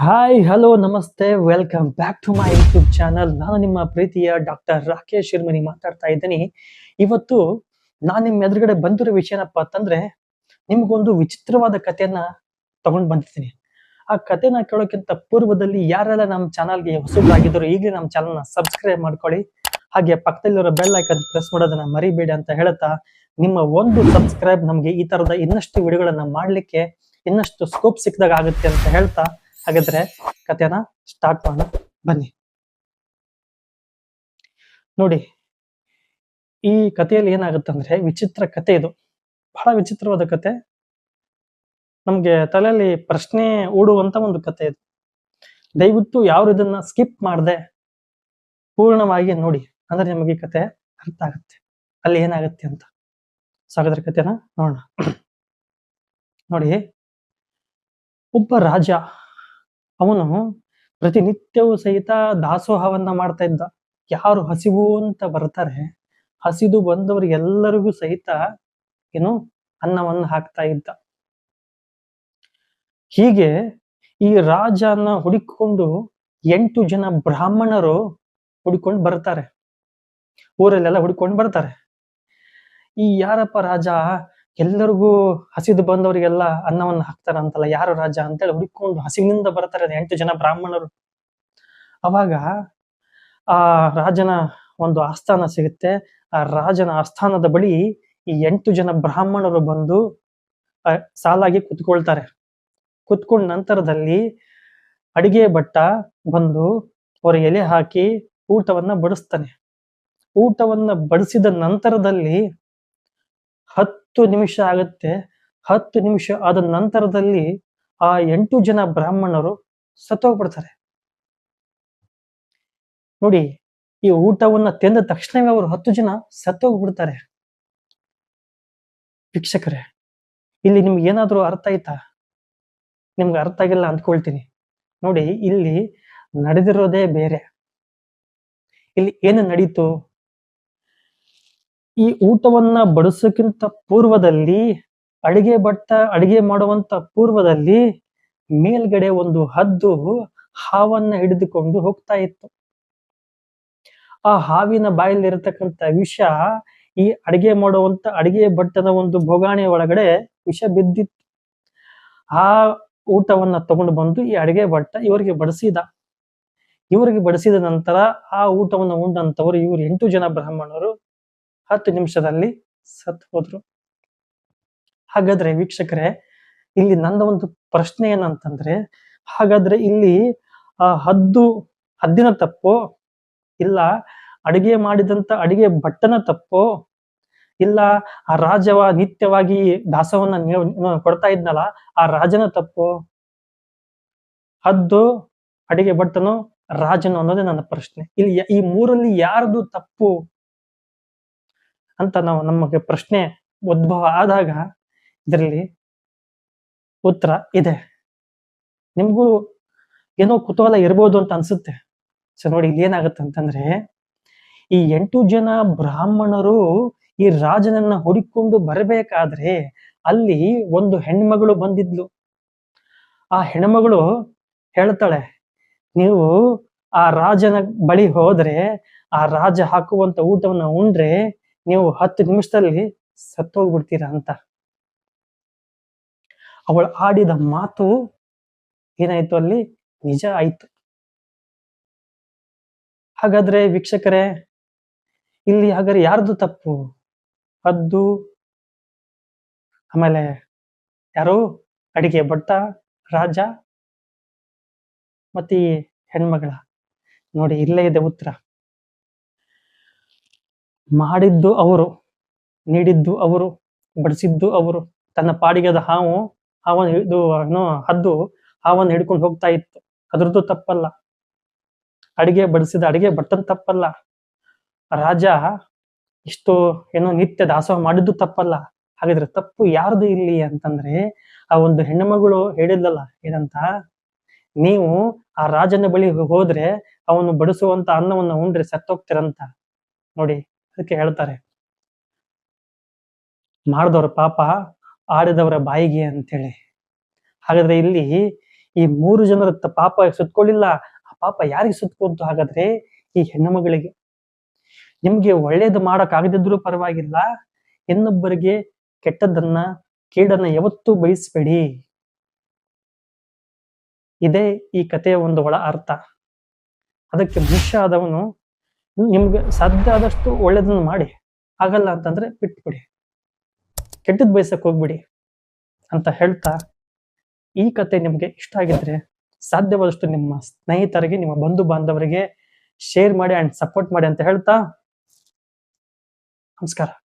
Hi hello ನಮಸ್ತೆ. Welcome back to my YouTube channel ನಾನು ನಿಮ್ಮ ಪ್ರೀತಿಯ ಡಾಕ್ಟರ್ ರಾಕೇಶ್ ಶಿರ್ಮನಿ ಮಾತಾಡ್ತಾ ಇದ್ದೀನಿ. ಇವತ್ತು ನಾನು ನಿಮ್ಮ ಎದುರುಗಡೆ ಬಂದಿರೋ ವಿಷಯನಪ್ಪ ಅಂತಂದ್ರೆ, ನಿಮ್ಗೊಂದು ವಿಚಿತ್ರವಾದ ಕಥೆಯನ್ನ ತಗೊಂಡು ಬಂದಿದ್ದೀನಿ. ಆ ಕಥೆನ ಕೇಳೋಕ್ಕಿಂತ ಪೂರ್ವದಲ್ಲಿ ಯಾರೆಲ್ಲ ನಮ್ಮ ಚಾನಲ್ಗೆ ಹೊಸಬರಾಗಿದ್ರು ಈಗಲೇ ನಮ್ಮ ಚಾನಲ್ನ ಸಬ್ಸ್ಕ್ರೈಬ್ ಮಾಡ್ಕೊಳ್ಳಿ. ಹಾಗೆ ಪಕ್ಕದಲ್ಲಿರೋ ಬೆಲ್ ಐಕನ್ ಪ್ರೆಸ್ ಮಾಡೋದನ್ನ ಮರಿಬೇಡಿ ಅಂತ ಹೇಳ್ತಾ, ನಿಮ್ಮ ಒಂದು ಸಬ್ಸ್ಕ್ರೈಬ್ ನಮಗೆ ಈ ತರದ ಇನ್ನಷ್ಟು ವಿಡಿಯೋಗಳನ್ನ ಮಾಡ್ಲಿಕ್ಕೆ ಇನ್ನಷ್ಟು ಸ್ಕೋಪ್ ಸಿಕ್ಕಿದಾಗ ಆಗುತ್ತೆ ಅಂತ ಹೇಳ್ತಾ ಹಾಗಾದ್ರೆ ಕಥೆನ ಸ್ಟಾರ್ಟ್ ಮಾಡೋಣ. ಬನ್ನಿ. ನೋಡಿ, ಈ ಕಥೆಯಲ್ಲಿ ಏನಾಗುತ್ತಂದ್ರೆ ವಿಚಿತ್ರ ಕತೆ ಇದು. ಬಹಳ ವಿಚಿತ್ರವಾದ ಕತೆ ನಮ್ಗೆ ತಲೆಯಲ್ಲಿ ಪ್ರಶ್ನೆ ಓಡುವಂತ ಒಂದು ಕತೆ ಇದು. ದಯವಿಟ್ಟು ಯಾರು ಇದನ್ನ ಸ್ಕಿಪ್ ಮಾಡದೆ, ಪೂರ್ಣವಾಗಿ ನೋಡಿ. ಅಂದ್ರೆ ನಿಮಗೆ ಕತೆ ಅರ್ಥ ಆಗುತ್ತೆ. ಅಲ್ಲಿ ಏನಾಗುತ್ತೆ ಅಂತ. ಸಾಗದ್ರ ಕಥೆನ ನೋಡೋಣ. ನೋಡಿ, ಒಬ್ಬ ರಾಜ ಅವನು ಪ್ರತಿನಿತ್ಯವೂ ಸಹಿತ ದಾಸೋಹವನ್ನ ಮಾಡ್ತಾ ಇದ್ದ. ಯಾರು ಹಸಿವು ಅಂತ ಬರ್ತಾರೆ, ಹಸಿದು ಬಂದವರಿಗೆಲ್ಲರಿಗೂ ಸಹಿತ ಏನು ಅನ್ನವನ್ನ ಹಾಕ್ತಾ ಇದ್ದ. ಹೀಗೆ ಈ ರಾಜನ ಹುಡುಕಿಕೊಂಡು ಎಂಟು ಜನ ಬ್ರಾಹ್ಮಣರು ಹುಡುಕೊಂಡು ಬರ್ತಾರೆ. ಊರಲ್ಲೆಲ್ಲ ಹುಡುಕೊಂಡು ಬರ್ತಾರೆ. ಈ ಯಾರಪ್ಪ ರಾಜ? ಎಲ್ಲರಿಗೂ ಹಸಿದು ಬಂದವರಿಗೆಲ್ಲ ಅನ್ನವನ್ನು ಹಾಕ್ತಾರ ಅಂತಲ್ಲ, ಯಾರು ರಾಜ ಅಂತೇಳಿ ಹುಡುಕೊಂಡು ಹಸಿವಿನಿಂದ ಬರ್ತಾರೆ ಎಂಟು ಜನ ಬ್ರಾಹ್ಮಣರು. ಅವಾಗ ಆ ರಾಜನ ಒಂದು ಆಸ್ಥಾನ ಸಿಗುತ್ತೆ. ಆ ರಾಜನ ಆಸ್ಥಾನದ ಬಳಿ ಈ ಎಂಟು ಜನ ಬ್ರಾಹ್ಮಣರು ಬಂದು ಸಾಲಾಗಿ ಕುತ್ಕೊಳ್ತಾರೆ. ಕುತ್ಕೊಂಡ ನಂತರದಲ್ಲಿ ಅಡಿಗೆ ಭಟ್ಟ ಬಂದು ಅವರ ಎಲೆ ಹಾಕಿ ಊಟವನ್ನ ಬಡಿಸ್ತಾನೆ. ಊಟವನ್ನ ಬಡಿಸಿದ ನಂತರದಲ್ಲಿ ಹತ್ತು ನಿಮಿಷ ಆಗುತ್ತೆ. ಹತ್ತು ನಿಮಿಷ ಆದ ನಂತರದಲ್ಲಿ ಆ ಎಂಟು ಜನ ಬ್ರಾಹ್ಮಣರು ಸತ್ತೋಗ್ಬಿಡ್ತಾರೆ. ನೋಡಿ, ಈ ಊಟವನ್ನ ತಿಂದ ತಕ್ಷಣವೇ ಅವರು ಹತ್ತು ಜನ ಸತ್ತೋಗ್ಬಿಡ್ತಾರೆ. ವೀಕ್ಷಕರೇ, ಇಲ್ಲಿ ನಿಮ್ಗೆ ಏನಾದ್ರೂ ಅರ್ಥ ಆಯ್ತಾ? ನಿಮ್ಗೆ ಅರ್ಥ ಆಗಿಲ್ಲ ಅಂದ್ಕೊಳ್ತೀನಿ. ನೋಡಿ, ಇಲ್ಲಿ ನಡೆದಿರೋದೇ ಬೇರೆ. ಇಲ್ಲಿ ಏನು ನಡೀತು? ಈ ಊಟವನ್ನ ಬಡಿಸೋಕ್ಕಿಂತ ಪೂರ್ವದಲ್ಲಿ, ಅಡಿಗೆ ಭಟ್ಟ ಅಡಿಗೆ ಮಾಡುವಂತ ಪೂರ್ವದಲ್ಲಿ ಮೇಲ್ಗಡೆ ಒಂದು ಹದ್ದು ಹಾವನ್ನ ಹಿಡಿದುಕೊಂಡು ಹೋಗ್ತಾ ಇತ್ತು. ಆ ಹಾವಿನ ಬಾಯಲ್ಲಿರತಕ್ಕಂತ ವಿಷ ಈ ಅಡಿಗೆ ಮಾಡುವಂತ ಅಡಿಗೆ ಬಟ್ಟದ ಒಂದು ಭೋಗಾಣಿ ಒಳಗಡೆ ವಿಷ ಬಿದ್ದಿತ್ತು. ಆ ಊಟವನ್ನ ತಗೊಂಡು ಬಂದು ಈ ಅಡಿಗೆ ಭಟ್ಟ ಇವರಿಗೆ ಬಡಿಸಿದ. ಇವರಿಗೆ ಬಡಿಸಿದ ನಂತರ ಆ ಊಟವನ್ನು ಉಂಡಂತವರು ಇವರು ಎಂಟು ಜನ ಬ್ರಾಹ್ಮಣರು ಹತ್ತು ನಿಮಿಷದಲ್ಲಿ ಸತ್ತು ಹೋದ್ರು. ಹಾಗಾದ್ರೆ ವೀಕ್ಷಕರೇ, ಇಲ್ಲಿ ನನ್ನ ಒಂದು ಪ್ರಶ್ನೆ ಏನಂತಂದ್ರೆ, ಹಾಗಾದ್ರೆ ಇಲ್ಲಿ, ಆ, ಹದ್ದು, ಹದ್ದಿನ ತಪ್ಪು, ಇಲ್ಲ ಅಡಿಗೆ ಮಾಡಿದಂತ ಅಡಿಗೆ ಭಟ್ಟನ ತಪ್ಪು, ಇಲ್ಲ ಆ ರಾಜವ ನಿತ್ಯವಾಗಿ ದಾಸವನ್ನ ಕೊಡ್ತಾ ಇದ್ನಲ್ಲ, ಆ ರಾಜನ ತಪ್ಪು? ಹದ್ದು, ಅಡಿಗೆ ಭಟ್ಟನು ರಾಜನು ಅನ್ನೋದೇ ನನ್ನ ಪ್ರಶ್ನೆ. ಇಲ್ಲಿ ಈ ಮೂರಲ್ಲಿ ಯಾರ್ದು ತಪ್ಪು? ಅಂತ ನಾವು ನಮಗೆ ಪ್ರಶ್ನೆ ಉದ್ಭವ ಆದಾಗ ಇದರಲ್ಲಿ ಉತ್ತರ ಇದೆ. ನಿಮಗೂ ಏನೋ ಕುತೂಹಲ ಇರ್ಬೋದು ಅಂತ ಅನ್ಸುತ್ತೆ. ಸೊ ನೋಡಿ ಇಲ್ಲಿ ಏನಾಗುತ್ತೆ ಅಂತಂದ್ರೆ, ಈ ಎಂಟು ಜನ ಬ್ರಾಹ್ಮಣರು ಈ ರಾಜನನ್ನ ಹುಡುಕೊಂಡು ಬರಬೇಕಾದ್ರೆ ಅಲ್ಲಿ ಒಂದು ಹೆಣ್ಮಗಳು ಬಂದಿದ್ಲು. ಆ ಹೆಣ್ಮಗಳು ಹೇಳ್ತಾಳೆ, ನೀವು ಆ ರಾಜನ ಬಳಿ ಹೋದ್ರೆ, ಆ ರಾಜ ಹಾಕುವಂತ ಊಟವನ್ನ ಉಂಡ್ರೆ ನೀವು ಹತ್ತು ನಿಮಿಷದಲ್ಲಿ ಸತ್ತೋಗ್ಬಿಡ್ತೀರಾ ಅಂತ. ಅವಳು ಆಡಿದ ಮಾತು ಏನಾಯ್ತು ಅಲ್ಲಿ? ನಿಜ ಆಯ್ತು. ಹಾಗಾದ್ರೆ ವೀಕ್ಷಕರೇ, ಇಲ್ಲಿ ಹಾಗಾದ್ರೆ ಯಾರ್ದು ತಪ್ಪು? ಹದ್ದು, ಆಮೇಲೆ ಯಾರು? ಅಡಿಗೆ ಭಟ್ಟ, ರಾಜ, ಮತ್ತೆ ಈ ಹೆಣ್ಮಗಳ. ನೋಡಿ, ಇಲ್ಲೇ ಇದೆ ಉತ್ತರ. ಮಾಡಿದ್ದು ಅವರು, ನೀಡಿದ್ದು ಅವರು, ಬಡಿಸಿದ್ದು ಅವರು, ತನ್ನ ಪಾಡಿಗೆದ ಹಾವು, ಹಾವನ್ನು ಹಿಡಿದು ಏನೋ ಹದ್ದು, ಹಾವನ್ನು ಹಿಡ್ಕೊಂಡು ಹೋಗ್ತಾ ಇತ್ತು. ಅದ್ರದ್ದು ತಪ್ಪಲ್ಲ. ಅಡಿಗೆ ಬಡಿಸಿದ ಅಡಿಗೆ ಬಟ್ಟನ್ ತಪ್ಪಲ್ಲ. ರಾಜ ಇಷ್ಟು, ಏನೋ ನಿತ್ಯ ದಾಸೋಹ ಮಾಡಿದ್ದು ತಪ್ಪಲ್ಲ. ಹಾಗಾದ್ರೆ ತಪ್ಪು ಯಾರ್ದು ಇಲ್ಲಿ ಅಂತಂದ್ರೆ, ಆ ಒಂದು ಹೆಣ್ಣುಮಗಳು ಹೇಳಿದ್ಲಲ್ಲ, ಏನಂತ? ನೀವು ಆ ರಾಜನ ಬಳಿ ಹೋದ್ರೆ, ಅವನು ಬಡಿಸುವಂತ ಅನ್ನವನ್ನ ಉಂಡ್ರೆ ಸತ್ತೋಗ್ತಿರಂತ. ನೋಡಿ ಅದಕ್ಕೆ ಹೇಳ್ತಾರೆ ಮಾಡಿದವ್ರ ಪಾಪ ಆಡಿದವರ ಬಾಯಿಗೆ ಅಂತೇಳಿ. ಹಾಗಾದ್ರೆ ಇಲ್ಲಿ ಈ ಮೂರು ಜನರ ಪಾಪ ಸುತ್ಕೊಳ್ಳಿಲ್ಲ. ಆ ಪಾಪ ಯಾರಿಗೆ ಸುತ್ಕೊಂತು ಹಾಗಾದ್ರೆ ಈ ಹೆಣ್ಣು ಮಗಳಿಗೆ. ನಿಮ್ಗೆ ಒಳ್ಳೇದು ಮಾಡಕ್ ಆಗದಿದ್ರು ಪರವಾಗಿಲ್ಲ. ಇನ್ನೊಬ್ಬರಿಗೆ ಕೆಟ್ಟದನ್ನ ಕೇಡನ್ನ ಯಾವತ್ತೂ ಬಯಸ್ಬೇಡಿ. ಇದೇ ಈ ಕಥೆಯ ಒಂದು ಒಳ ಅರ್ಥ. ಅದಕ್ಕೆ ಮನುಷ್ಯ ಆದವನು ನಿಮ್ಗೆ ಸಾಧ್ಯ ಆದಷ್ಟು ಒಳ್ಳೇದನ್ನು ಮಾಡಿ. ಆಗಲ್ಲ ಅಂತಂದ್ರೆ ಬಿಟ್ಬಿಡಿ. ಕೆಟ್ಟದ್ ಬಯಸಕ್ ಹೋಗ್ಬಿಡಿ ಅಂತ ಹೇಳ್ತಾ ಈ ಕತೆ ನಿಮ್ಗೆ ಇಷ್ಟ ಆಗಿದ್ರೆ ಸಾಧ್ಯವಾದಷ್ಟು ನಿಮ್ಮ ಸ್ನೇಹಿತರಿಗೆ, ನಿಮ್ಮ ಬಂಧು ಬಾಂಧವರಿಗೆ ಶೇರ್ ಮಾಡಿ ಅಂಡ್ ಸಪೋರ್ಟ್ ಮಾಡಿ ಅಂತ ಹೇಳ್ತಾ ನಮಸ್ಕಾರ.